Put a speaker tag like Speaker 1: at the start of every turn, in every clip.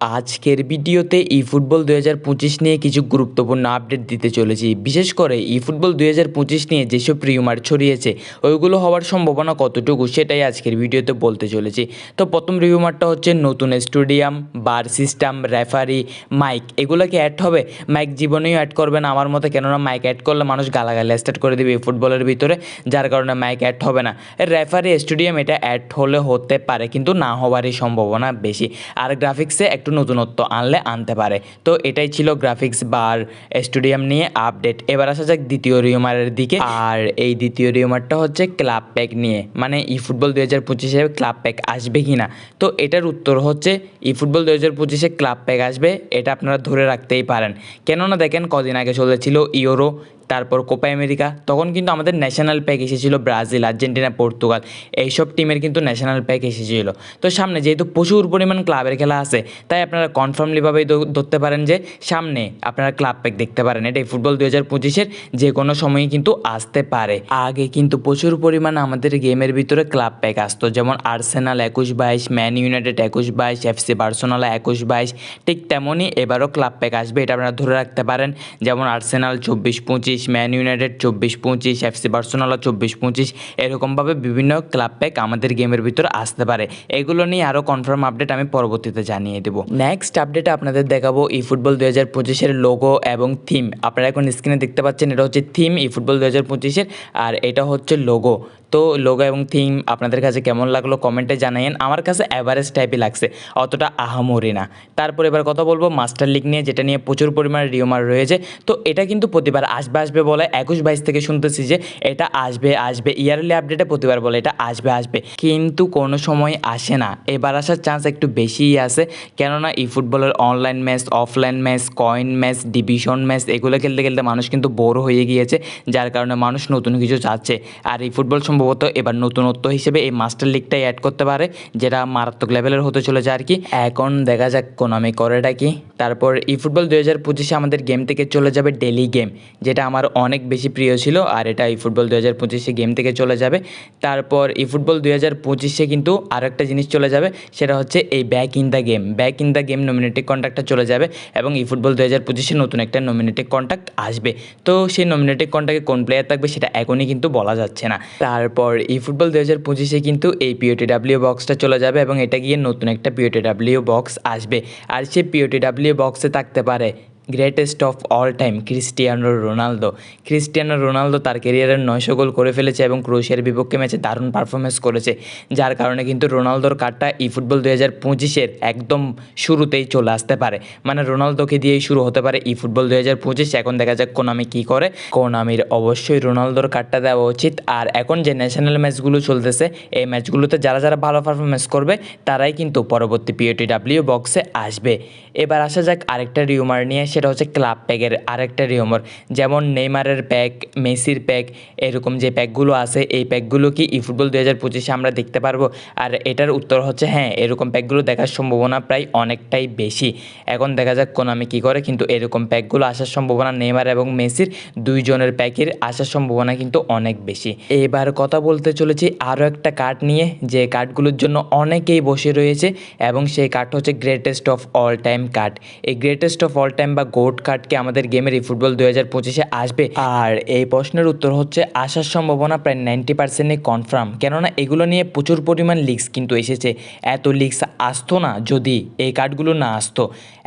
Speaker 1: আজকের ভিডিওতে ই ফুটবল দু হাজার পঁচিশ নিয়ে কিছু গুরুত্বপূর্ণ আপডেট দিতে চলেছি। বিশেষ করে ই ফুটবল দু হাজার পঁচিশ নিয়ে যেসব রিউমার ছড়িয়েছে, ওইগুলো হওয়ার সম্ভাবনা কতটুকু সেটাই আজকের ভিডিওতে বলতে চলেছি। তো প্রথম রিউমারটা হচ্ছে নতুন stadium VAR system referee mic এগুলোকে অ্যাড হবে? মাইক জীবনেও অ্যাড করবে না আমার মতে, কেননা মাইক অ্যাড করলে মানুষ গালাগালি স্টার্ট করে দেবে এই ফুটবলের ভিতরে, যার কারণে মাইক অ্যাড হবে না। রেফারি স্টেডিয়াম এটা অ্যাড হলে হতে পারে, কিন্তু না হওয়ারই সম্ভাবনা বেশি। আর গ্রাফিক্সে একটু নতুনত্ব আনলে আনতে পারে। তো এটাই ছিল গ্রাফিক্স বার স্টুডিয়াম নিয়ে আপডেট এবার আসা যাক দ্বিতীয় রিউমারের দিকে। আর এই দ্বিতীয় রিউমারটা হচ্ছে ক্লাব প্যাক নিয়ে। মানে ই ফুটবল দু হাজার পঁচিশে ক্লাব প্যাক আসবে কি না তো এটার উত্তর হচ্ছে ই ফুটবল দু হাজার পঁচিশে ক্লাব প্যাক আসবে। এটা আপনারা ধরে রাখতেই পারেন। কেননা দেখেন কদিন আগে চলেছিল ইউরো। তারপর কোপা আমেরিকা তখন কিন্তু আমাদের ন্যাশনাল প্যাক এসেছিল ব্রাজিল, আর্জেন্টিনা, পর্তুগাল। এইসব টিমের কিন্তু ন্যাশনাল প্যাক এসেছিল। তো সামনে যেহেতু প্রচুর পরিমাণ ক্লাবের খেলা আছে, তাই আপনারা কনফার্মলিভাবেই ধরতে পারেন যে সামনে আপনারা ক্লাব প্যাক দেখতে পারেন। এটাই ফুটবল দু হাজার পঁচিশের যে কোনো সময়ই কিন্তু আসতে পারে। আগে কিন্তু প্রচুর পরিমাণ আমাদের গেমের ভিতরে ক্লাব প্যাক আসতো, যেমন আর্সেনাল একুশ বাইশ ম্যান ইউনাইটেড একুশ বাইশ এফসি বার্সোনালা একুশ বাইশ, ঠিক তেমনই এবারও ক্লাব প্যাক আসবে। এটা আপনারা ধরে রাখতে পারেন। যেমন আর্সেনাল চব্বিশ পঁচিশ ম্যান ইউনাইটেড চব্বিশ পঁচিশ এফসি বার্সোনালা চব্বিশ পঁচিশ এরকমভাবে বিভিন্ন ক্লাব প্যাক আমাদের গেমের ভিতরে আসতে পারে। এগুলো নিয়ে আরও কনফার্ম আপডেট আমি পরবর্তীতে জানিয়ে দেবো। নেক্সট আপডেটে আপনাদের দেখাবো ই ফুটবল দু হাজার পঁচিশের লোগো এবং থিম আপনারা এখন স্ক্রিনে দেখতে পাচ্ছেন এটা হচ্ছে থিম ই ফুটবল দু হাজার পঁচিশের আর এটা হচ্ছে লোগো তো লোগো এবং থিম আপনাদের কাছে কেমন লাগল কমেন্টে জানাইন আমার কাছে অ্যাভারেজ টাইপই লাগছে, অতটা আহামরি না। তারপর এবার কথা বলব মাস্টার লিগ নিয়ে, যেটা নিয়ে প্রচুর পরিমাণে রিওমার রয়েছে। তো এটা কিন্তু প্রতিবার আসবে আসবে বলে একুশ বাইশ থেকে শুনতেছি যে এটা আসবে আসবে। ইয়ারলি আপডেটে প্রতিবার বলে এটা আসবে আসবে। কিন্তু কোনো সময় আসে না। এবার আসার চান্স একটু বেশিই আছে। কেননা ই ফুটবলের online match offline match coin match division match এগুলো খেলতে খেলতে মানুষ কিন্তু বোর হয়ে গিয়েছে, যার কারণে মানুষ নতুন কিছু চাচ্ছে। আর এই ফুটবল সম্ভবত এবার নতুনত্ব হিসেবে এই মাস্টার লিগটাই অ্যাড করতে পারে, যেটা মারাত্মক লেভেলের হতে চলেছে আর কি। এখন দেখা যাক কোনামি করেটা কি। তারপর ই ফুটবল দু হাজার পঁচিশে আমাদের গেম থেকে চলে যাবে ডেলি গেম যেটা আমার অনেক বেশি প্রিয় ছিল আর এটা ই ফুটবল দু হাজার পঁচিশে গেম থেকে চলে যাবে। তারপর ই ফুটবল দু হাজার পঁচিশে কিন্তু আরও একটা জিনিস চলে যাবে, সেটা হচ্ছে এই back in the game back in the game nominative কন্ট্যাক্টটা চলে যাবে এবং ই ফুটবল দু হাজার পঁচিশে নতুন একটা নমিনেটিভ কন্ট্যাক্ট আসবে। তো সেই নমিনেটিভ কন্ট্যাক্টে কোন প্লেয়ার থাকবে সেটা এখনই কিন্তু বলা যাচ্ছে না। তারপর ই ফুটবল দু হাজার পঁচিশে কিন্তু এই পিওটি ডাব্লিউ বক্সটা চলে যাবে এবং এটা গিয়ে নতুন একটা পিওটি ডাব্লিউ বক্স আসবে। আর সেই পিওটি ডাব্লিউ বক্সে থাকতে পারে greatest of all time Cristiano Ronaldo Cristiano Ronaldo তার কেরিয়ারের নয়শো গোল করে ফেলেছে এবং ক্রোশিয়ার বিপক্ষে ম্যাচে দারুণ পারফরমেন্স করেছে, যার কারণে কিন্তু রোনালদোর কার্ডটা ই ফুটবল দু হাজার পঁচিশের একদম শুরুতেই চলে আসতে পারে। মানে রোনালদোকে দিয়েই শুরু হতে পারে ই ফুটবল দু হাজার পঁচিশ, এখন দেখা যাক কোনামি কী করে। কোনামির অবশ্যই রোনালদোর কার্ডটা দেওয়া উচিত। আর এখন যে ন্যাশনাল ম্যাচগুলো চলতেছে, এই ম্যাচগুলোতে যারা যারা ভালো পারফরমেন্স করবে, তারাই কিন্তু পরবর্তী পিওটি ডাব্লিউ বক্সে আসবে। এবার আসা যাক আরেকটা রিউমার নিয়ে সেটা হচ্ছে ক্লাব প্যাকের আরেকটা রিউমার। যেমন নেইমারের প্যাক, মেসির প্যাক, এরকম যে প্যাকগুলো আছে, এই প্যাকগুলো কি ই ফুটবল দু হাজার পঁচিশে আমরা দেখতে পারব? আর এটার উত্তর হচ্ছে হ্যাঁ এরকম প্যাকগুলো দেখার সম্ভাবনা প্রায় অনেকটাই বেশি। এখন দেখা যাক কোন আমি কী করে, কিন্তু এরকম প্যাকগুলো আসার সম্ভাবনা নেইমার এবং মেসির দুইজনের প্যাকের আসার সম্ভাবনা কিন্তু অনেক বেশি। এবার কথা বলতে চলেছি আরও একটা কার্ড নিয়ে, যে কার্ডগুলোর জন্য অনেকেই বসে রয়েছে, এবং সেই কার্ড হচ্ছে greatest of all time card এই গ্রেটেস্ট অফ অল টাইম বা গোট কার্ডকে আমাদের গেমের এই ফুটবল দু হাজার পঁচিশে আসবে? আর এই প্রশ্নের উত্তর হচ্ছে, আসার সম্ভাবনা প্রায় নাইনটি পার্সেন্টে কনফার্ম কেননা এগুলো নিয়ে প্রচুর পরিমাণ লিক্স কিন্তু এসেছে। এত লিক্স আসতো না যদি এই কার্ডগুলো না আসতো।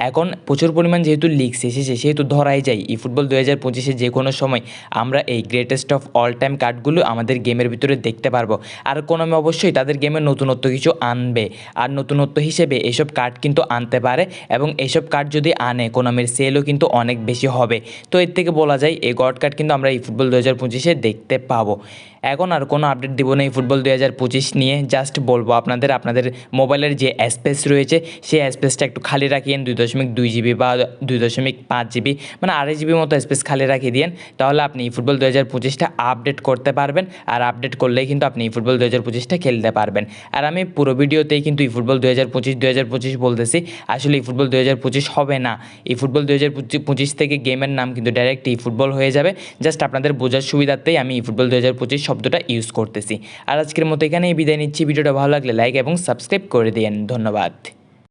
Speaker 1: এখন প্রচুর পরিমাণ যেহেতু লিক্স এসেছে, সেহেতু ধরাই যায়। ই ফুটবল দু হাজার পঁচিশে যে কোনো সময় আমরা এই গ্রেটেস্ট অফ অল টাইম কার্ডগুলো আমাদের গেমের ভিতরে দেখতে পারব। আর কোনো অবশ্যই তাদের গেমের নতুনত্ব কিছু আনবে। আর নতুনত্ব হিসেবে এসব কার্ড কিন্তু আনতে পারে। এবং এসব কার্ড যদি আনে কোনামের সেলও কিন্তু অনেক বেশি হবে। তো এর থেকে বলা যায় এই গড কার্ড কিন্তু আমরা এই ফুটবল দু হাজার পঁচিশে দেখতে পাবো। এখন আর কোনো আপডেট দিব না এই ফুটবল দু হাজার পঁচিশ নিয়ে। জাস্ট বলব আপনাদের আপনাদের মোবাইলের যে স্পেস রয়েছে, সেই স্পেসটা একটু খালি রাখিয়েন, দুই দশমিক দুই জিবি বা দুই দশমিক পাঁচ জিবি মানে আড়াই জিবির মতো স্পেস খালি রাখিয়ে দিন তাহলে আপনি এই ফুটবল দু পঁচিশটা আপডেট করতে পারবেন, আর আপডেট করলেই কিন্তু আপনি এই ফুটবল দু পঁচিশটা খেলতে পারবেন। আর আমি পুরো ভিডিওতেই কিন্তু এই ফুটবল দু হাজার পঁচিশ পঁচিশ বলতেছি, আসলে এই ফুটবল দু পঁচিশ হবে না। এই ফুটবল দু হাজার পঁচিশ থেকে গেমের নাম কিন্তু ডাইরেক্ট ই ফুটবল হয়ে যাবে। জাস্ট আপনাদের বোঝার সুবিধাতেই আমি ই ফুটবল দু হাজার পঁচিশ শব্দটা ইউজ করতেছি। আর আজকের মতো এখানেই বিদায় নিচ্ছি। ভিডিওটা ভালো লাগলে লাইক এবং সাবস্ক্রাইব করে দিন ধন্যবাদ।